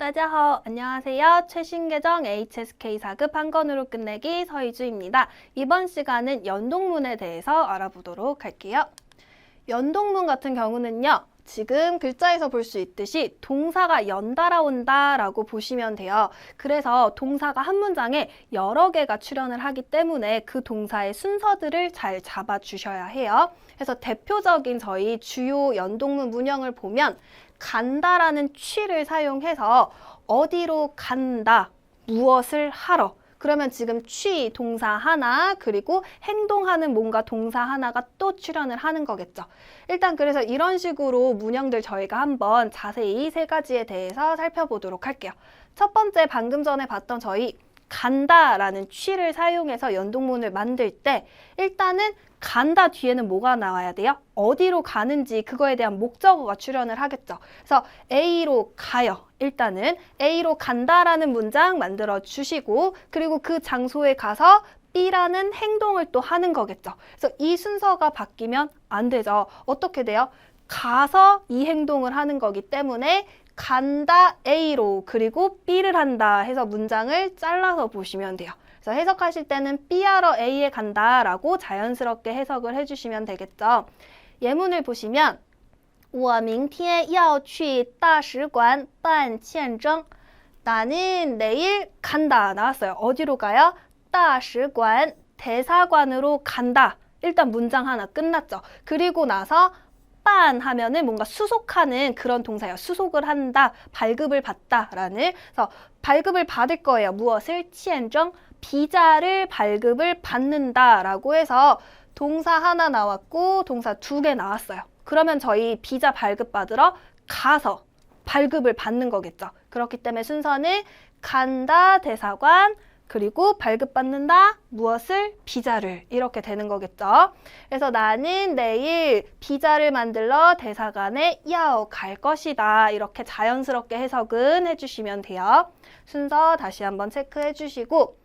大家好. 안녕하세요. 최신 계정 HSK 4급 한 권으로 끝내기 서희주입니다. 이번 시간은 연동문에 대해서 알아보도록 할게요. 연동문 같은 경우는요. 지금 글자에서 볼 수 있듯이 동사가 연달아 온다라고 보시면 돼요. 그래서 동사가 한 문장에 여러 개가 출현을 하기 때문에 그 동사의 순서들을 잘 잡아 주셔야 해요. 그래서 대표적인 저희 주요 연동문 문형을 보면 간다라는 취를 사용해서 어디로 간다, 무엇을 하러. 그러면 지금 취 동사 하나 그리고 행동하는 뭔가 동사 하나가 또 출현을 하는 거겠죠. 일단 그래서 이런 식으로 문형들 저희가 한번 자세히 세 가지에 대해서 살펴보도록 할게요. 첫 번째 방금 전에 봤던 저희 간다라는 취를 사용해서 연동문을 만들 때 일단은 간다 뒤에는 뭐가 나와야 돼요? 어디로 가는지 그거에 대한 목적어가 출현을 하겠죠. 그래서 A로 가요. 일단은 A로 간다라는 문장 만들어 주시고 그리고 그 장소에 가서 B라는 행동을 또 하는 거겠죠. 그래서 이 순서가 바뀌면 안 되죠. 어떻게 돼요? 가서 이 행동을 하는 거기 때문에 간다 A로 그리고 B를 한다 해서 문장을 잘라서 보시면 돼요. 그래서 해석하실 때는 B하러 A에 간다라고 자연스럽게 해석을 해주시면 되겠죠. 예문을 보시면 我明天要去大使馆办签证. 나는 내일 간다 나왔어요. 어디로 가요? 大使馆 대사관으로 간다. 일단 문장 하나 끝났죠. 그리고 나서 빤 하면은 뭔가 수속하는 그런 동사예요. 수속을 한다, 발급을 받다라는. 그래서 발급을 받을 거예요. 무엇을? 치엔정 비자를 발급을 받는다라고 해서 동사 하나 나왔고 동사 두 개 나왔어요. 그러면 저희 비자 발급 받으러 가서 발급을 받는 거겠죠. 그렇기 때문에 순서는 간다 대사관 그리고 발급받는다 무엇을 비자를 이렇게 되는 거겠죠. 그래서 나는 내일 비자를 만들러 대사관에 야오 갈 것이다 이렇게 자연스럽게 해석은 해주시면 돼요. 순서 다시 한번 체크해 주시고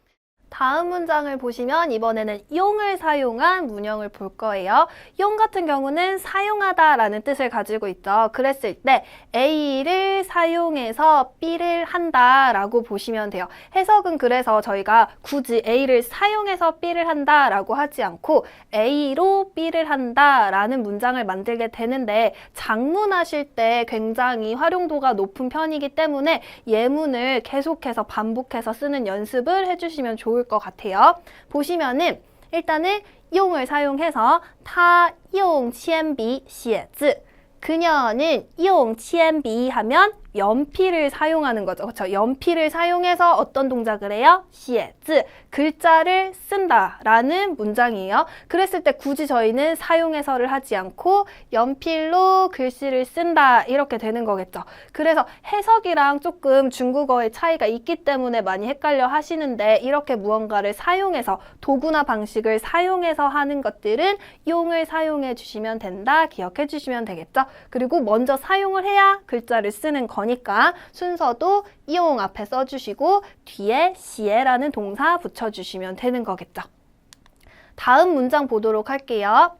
다음 문장을 보시면 이번에는 용을 사용한 문형을 볼 거예요. 용 같은 경우는 사용하다 라는 뜻을 가지고 있죠. 그랬을 때 A를 사용해서 B를 한다 라고 보시면 돼요. 해석은 그래서 저희가 굳이 A를 사용해서 B를 한다 라고 하지 않고 A로 B를 한다 라는 문장을 만들게 되는데 장문하실 때 굉장히 활용도가 높은 편이기 때문에 예문을 계속해서 반복해서 쓰는 연습을 해주시면 좋을 좋을 것 같아요. 보시면은 일단은 용을 사용해서 타용 치엔비 시에즈 그녀는 용 치엔비 하면 연필을 사용하는 거죠. 그렇죠? 연필을 사용해서 어떤 동작을 해요? 写字 글자를 쓴다라는 문장이에요. 그랬을 때 굳이 저희는 사용해서를 하지 않고 연필로 글씨를 쓴다 이렇게 되는 거겠죠. 그래서 해석이랑 조금 중국어의 차이가 있기 때문에 많이 헷갈려 하시는데 이렇게 무언가를 사용해서 도구나 방식을 사용해서 하는 것들은 용을 사용해 주시면 된다. 기억해 주시면 되겠죠. 그리고 먼저 사용을 해야 글자를 쓰는 거니까 순서도 이용 앞에 써주시고 뒤에 시에라는 동사 붙여주시면 되는 거겠죠. 다음 문장 보도록 할게요.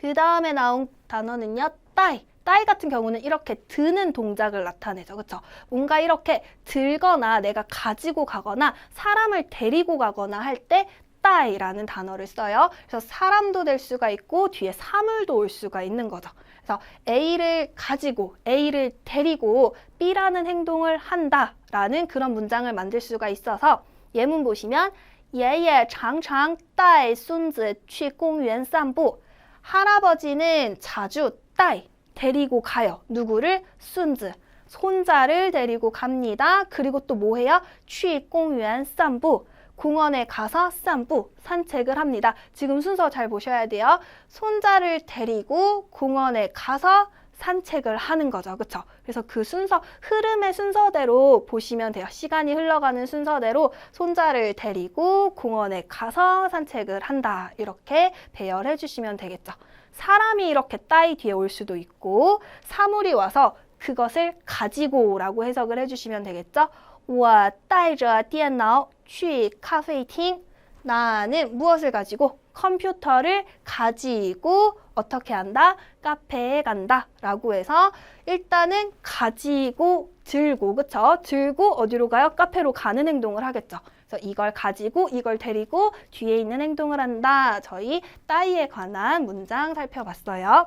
그 다음에 나온 단어는요. 따이. 따이 같은 경우는 이렇게 드는 동작을 나타내죠. 그렇죠? 뭔가 이렇게 들거나 내가 가지고 가거나 사람을 데리고 가거나 할 때 다이라는 단어를 써요. 그래서 사람도 될 수가 있고 뒤에 사물도 올 수가 있는 거죠. 그래서 A를 가지고 A를 데리고 B라는 행동을 한다라는 그런 문장을 만들 수가 있어서 예문 보시면 예예 장창 따이 순즈 취 공연 산부 할아버지는 자주 따이 데리고 가요. 누구를? 순즈 손자를 데리고 갑니다. 그리고 또 뭐해요? 취 공연 산부 공원에 가서 산부, 산책을 합니다. 지금 순서 잘 보셔야 돼요. 손자를 데리고 공원에 가서 산책을 하는 거죠. 그쵸? 그래서 그 순서, 흐름의 순서대로 보시면 돼요. 시간이 흘러가는 순서대로 손자를 데리고 공원에 가서 산책을 한다. 이렇게 배열해 주시면 되겠죠. 사람이 이렇게 따이 뒤에 올 수도 있고, 사물이 와서 그것을 가지고라고 해석을 해주시면 되겠죠. 我带着电脑 취 카페이팅 나는 무엇을 가지고 컴퓨터를 가지고 어떻게 한다? 카페에 간다. 라고 해서 일단은 가지고 들고, 그쵸? 들고 어디로 가요? 카페로 가는 행동을 하겠죠. 그래서 이걸 가지고 이걸 데리고 뒤에 있는 행동을 한다. 저희 따이에 관한 문장 살펴봤어요.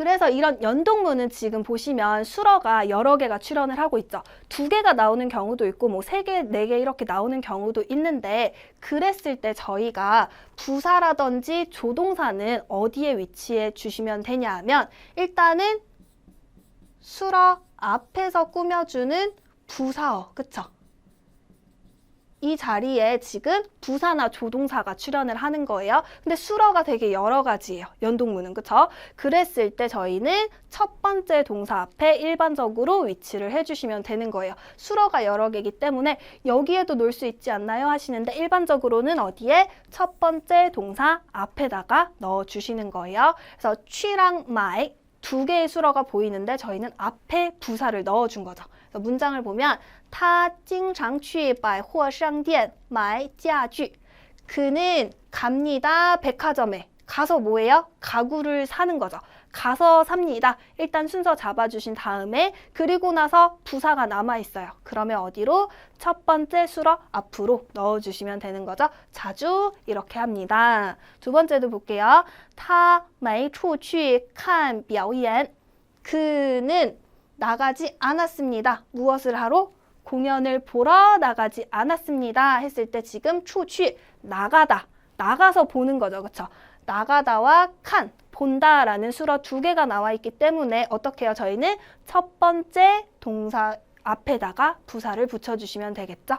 그래서 이런 연동문은 지금 보시면 수러가 여러 개가 출연을 하고 있죠. 두 개가 나오는 경우도 있고 뭐 세 개, 네 개 이렇게 나오는 경우도 있는데 그랬을 때 저희가 부사라든지 조동사는 어디에 위치해 주시면 되냐 하면 일단은 수러 앞에서 꾸며주는 부사어, 그쵸? 이 자리에 지금 부사나 조동사가 출연을 하는 거예요. 근데 수러가 되게 여러 가지예요. 연동문은 그쵸? 그랬을 때 저희는 첫 번째 동사 앞에 일반적으로 위치를 해주시면 되는 거예요. 수러가 여러 개이기 때문에 여기에도 놓을 수 있지 않나요? 하시는데 일반적으로는 어디에 첫 번째 동사 앞에다가 넣어주시는 거예요. 그래서 취랑 마이 두 개의 수러가 보이는데 저희는 앞에 부사를 넣어준 거죠. 그래서 문장을 보면 他经常去百货商店买家具. 그는 갑니다. 백화점에 가서 뭐예요? 가구를 사는 거죠. 가서 삽니다. 일단 순서 잡아주신 다음에 그리고 나서 부사가 남아있어요. 그러면 어디로? 첫 번째 수러 앞으로 넣어주시면 되는 거죠. 자주 이렇게 합니다. 두 번째도 볼게요. 타 매추취 칸 묘연 그는 나가지 않았습니다. 무엇을 하러? 공연을 보러 나가지 않았습니다. 했을 때 지금 추취 나가다 나가서 보는 거죠. 그렇죠? 나가다와 칸 본다라는 수러 두 개가 나와 있기 때문에 어떻게 해요? 저희는 첫 번째 동사 앞에다가 부사를 붙여주시면 되겠죠.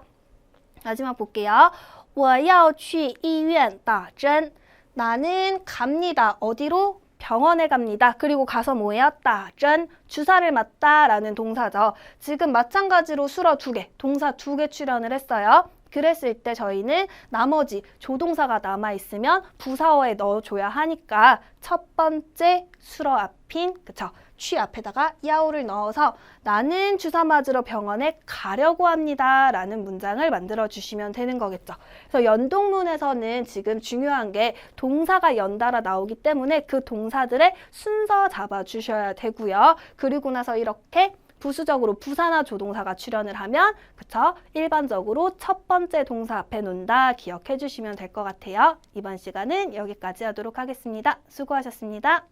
마지막 볼게요. 我要去医院打针. 나는 갑니다. 어디로? 병원에 갑니다. 그리고 가서 뭐예요? 따전 주사를 맞다라는 동사죠. 지금 마찬가지로 수러 두 개, 동사 두 개 출연을 했어요. 그랬을 때 저희는 나머지 조동사가 남아 있으면 부사어에 넣어줘야 하니까 첫 번째 수러 앞인 그쵸? 취 앞에다가 야오를 넣어서 나는 주사 맞으러 병원에 가려고 합니다 라는 문장을 만들어 주시면 되는 거겠죠. 그래서 연동문에서는 지금 중요한 게 동사가 연달아 나오기 때문에 그 동사들의 순서 잡아 주셔야 되고요. 그리고 나서 이렇게 부수적으로 부사나 조동사가 출연을 하면 그쵸? 일반적으로 첫 번째 동사 앞에 놓는다 기억해 주시면 될 것 같아요. 이번 시간은 여기까지 하도록 하겠습니다. 수고하셨습니다.